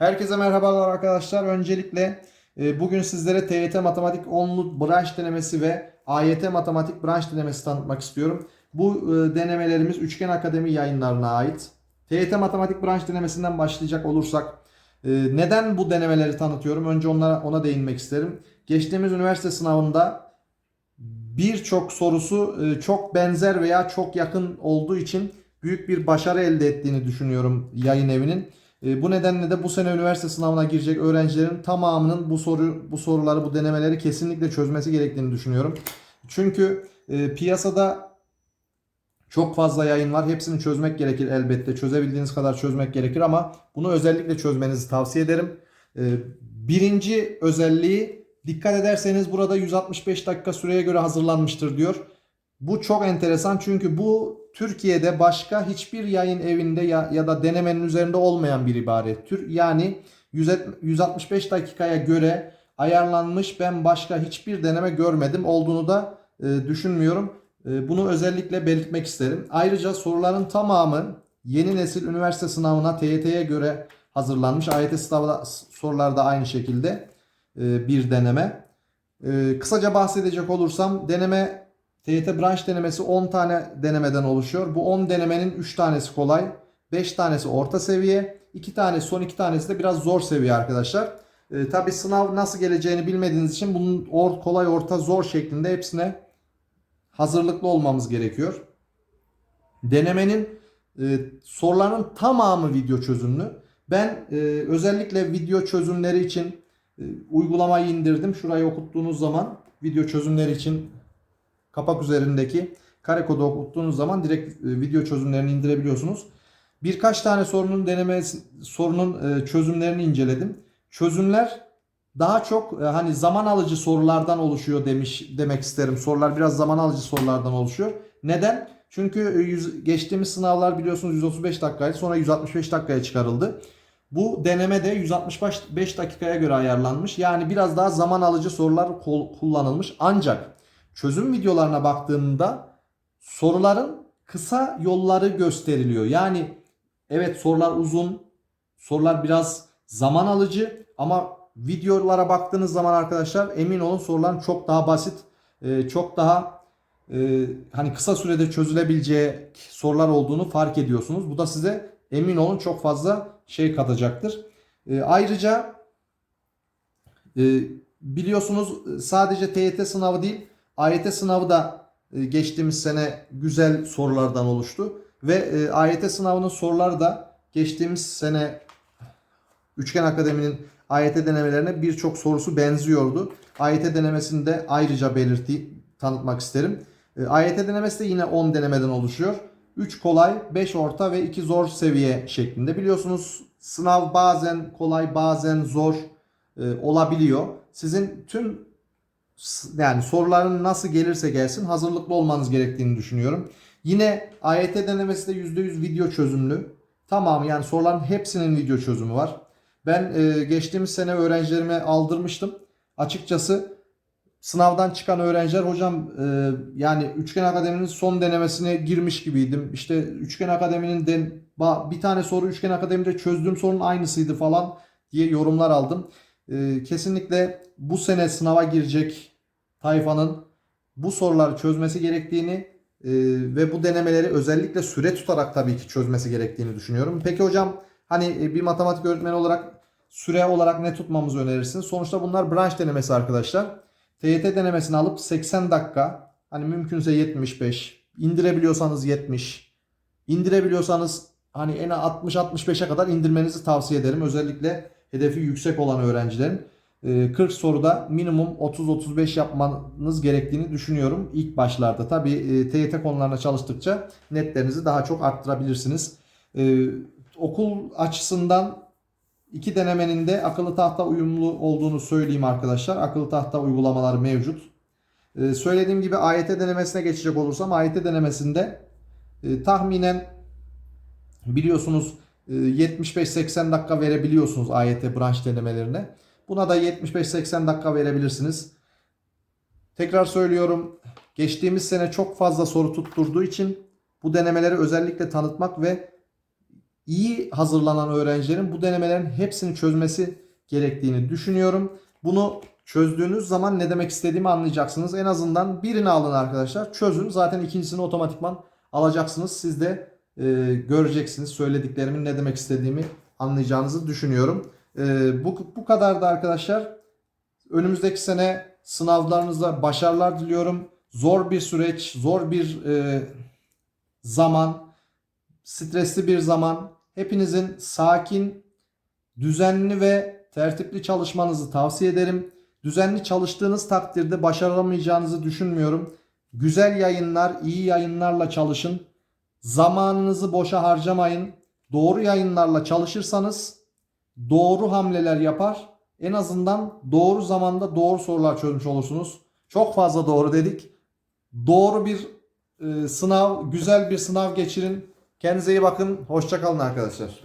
Herkese merhabalar arkadaşlar. Öncelikle e, bugün sizlere TYT Matematik 10'lu branş denemesi ve AYT Matematik branş denemesi tanıtmak istiyorum. Bu e, denemelerimiz Üçgen Akademi yayınlarına ait. TYT Matematik branş denemesinden başlayacak olursak e, neden bu denemeleri tanıtıyorum? Önce onlara ona değinmek isterim. Geçtiğimiz üniversite sınavında birçok sorusu çok benzer veya çok yakın olduğu için büyük bir başarı elde ettiğini düşünüyorum yayın evinin. E, Bu nedenle de bu sene üniversite sınavına girecek öğrencilerin tamamının bu soru bu soruları bu denemeleri kesinlikle çözmesi gerektiğini düşünüyorum. Çünkü e, piyasada çok fazla yayın var. Hepsini çözmek gerekir elbette. Çözebildiğiniz kadar çözmek gerekir ama bunu özellikle çözmenizi tavsiye ederim. E, Birinci özelliği dikkat ederseniz burada 165 dakika süreye göre hazırlanmıştır diyor. Bu çok enteresan çünkü bu Türkiye'de başka hiçbir yayın evinde ya, ya da denemenin üzerinde olmayan bir ibare. Tür yani 100 165 dakikaya göre ayarlanmış ben başka hiçbir deneme görmedim. Olduğunu da e, düşünmüyorum. E, bunu özellikle belirtmek isterim. Ayrıca soruların tamamı yeni nesil üniversite sınavına TYT'ye göre hazırlanmış. AYT sınavı sorular da aynı şekilde e, bir deneme. E, kısaca bahsedecek olursam deneme TYT branş denemesi 10 tane denemeden oluşuyor. Bu 10 denemenin 3 tanesi kolay, 5 tanesi orta seviye, 2 tanesi son 2 tanesi de biraz zor seviye arkadaşlar. E, Tabi sınav nasıl geleceğini bilmediğiniz için bunun or, kolay, orta, zor şeklinde hepsine hazırlıklı olmamız gerekiyor. Denemenin e, soruların tamamı video çözümlü. Ben e, özellikle video çözümleri için e, uygulamayı indirdim. Şurayı okuttuğunuz zaman video çözümleri için kapak üzerindeki kare kodu okuttuğunuz zaman direkt e, video çözümlerini indirebiliyorsunuz. Birkaç tane sorunun deneme sorunun e, çözümlerini inceledim. Çözümler daha çok e, hani zaman alıcı sorulardan oluşuyor demiş demek isterim. Sorular biraz zaman alıcı sorulardan oluşuyor. Neden? Çünkü yüz, geçtiğimiz sınavlar biliyorsunuz 135 dakikaydı. Sonra 165 dakikaya çıkarıldı. Bu deneme de 165 dakikaya göre ayarlanmış. Yani biraz daha zaman alıcı sorular kullanılmış. Ancak çözüm videolarına baktığımda soruların kısa yolları gösteriliyor. Yani evet sorular uzun, sorular biraz zaman alıcı ama videolara baktığınız zaman arkadaşlar emin olun soruların çok daha basit, e, çok daha e, hani kısa sürede çözülebileceği sorular olduğunu fark ediyorsunuz. Bu da size emin olun çok fazla şey katacaktır. E, ayrıca biliyorsunuz sadece TYT sınavı değil AYT sınavı da e, geçtiğimiz sene güzel sorulardan oluştu. Ve e, AYT sınavının soruları da geçtiğimiz sene Üçgen Akademi'nin AYT denemelerine birçok sorusu benziyordu. AYT denemesini de ayrıca belirti tanıtmak isterim. E, AYT denemesi de yine 10 denemeden oluşuyor. 3 kolay, 5 orta ve 2 zor seviye şeklinde. Biliyorsunuz sınav bazen kolay bazen zor olabiliyor. Sizin tüm yani soruların nasıl gelirse gelsin hazırlıklı olmanız gerektiğini düşünüyorum. Yine AYT denemesi de %100 video çözümlü. Tamam yani soruların hepsinin video çözümü var. Ben e, geçtiğimiz sene öğrencilerime aldırmıştım. Açıkçası sınavdan çıkan öğrenciler hocam e, yani Üçgen Akademi'nin son denemesine girmiş gibiydim. İşte Üçgen Akademi'nin den, bir tane soru Üçgen Akademi'de çözdüğüm sorunun aynısıydı falan diye yorumlar aldım. E, kesinlikle bu sene sınava girecek tayfanın bu soruları çözmesi gerektiğini e, ve bu denemeleri özellikle süre tutarak tabii ki çözmesi gerektiğini düşünüyorum. Peki hocam hani e, bir matematik öğretmeni olarak süre olarak ne tutmamızı önerirsiniz? Sonuçta bunlar branş denemesi arkadaşlar. TYT denemesini alıp 80 dakika hani mümkünse 75 indirebiliyorsanız 70 indirebiliyorsanız hani en 60-65'e kadar indirmenizi tavsiye ederim. Özellikle hedefi yüksek olan öğrencilerin. 40 ee, soruda minimum 30-35 yapmanız gerektiğini düşünüyorum ilk başlarda. Tabi e, TYT konularına çalıştıkça netlerinizi daha çok arttırabilirsiniz. Ee, okul açısından iki denemenin de akıllı tahta uyumlu olduğunu söyleyeyim arkadaşlar. Akıllı tahta uygulamaları mevcut. Ee, söylediğim gibi AYT denemesine geçecek olursam AYT denemesinde e, tahminen biliyorsunuz 75-80 e, dakika verebiliyorsunuz AYT branş denemelerine. Buna da 75-80 dakika verebilirsiniz. Tekrar söylüyorum. Geçtiğimiz sene çok fazla soru tutturduğu için bu denemeleri özellikle tanıtmak ve iyi hazırlanan öğrencilerin bu denemelerin hepsini çözmesi gerektiğini düşünüyorum. Bunu çözdüğünüz zaman ne demek istediğimi anlayacaksınız. En azından birini alın arkadaşlar. Çözün. Zaten ikincisini otomatikman alacaksınız. Siz de e, göreceksiniz söylediklerimin ne demek istediğimi anlayacağınızı düşünüyorum. E, bu, bu kadar da arkadaşlar. Önümüzdeki sene sınavlarınızda başarılar diliyorum. Zor bir süreç, zor bir e, zaman, stresli bir zaman. Hepinizin sakin, düzenli ve tertipli çalışmanızı tavsiye ederim. Düzenli çalıştığınız takdirde başaramayacağınızı düşünmüyorum. Güzel yayınlar, iyi yayınlarla çalışın. Zamanınızı boşa harcamayın. Doğru yayınlarla çalışırsanız doğru hamleler yapar. En azından doğru zamanda doğru sorular çözmüş olursunuz. Çok fazla doğru dedik. Doğru bir e, sınav, güzel bir sınav geçirin. Kendinize iyi bakın. Hoşçakalın arkadaşlar.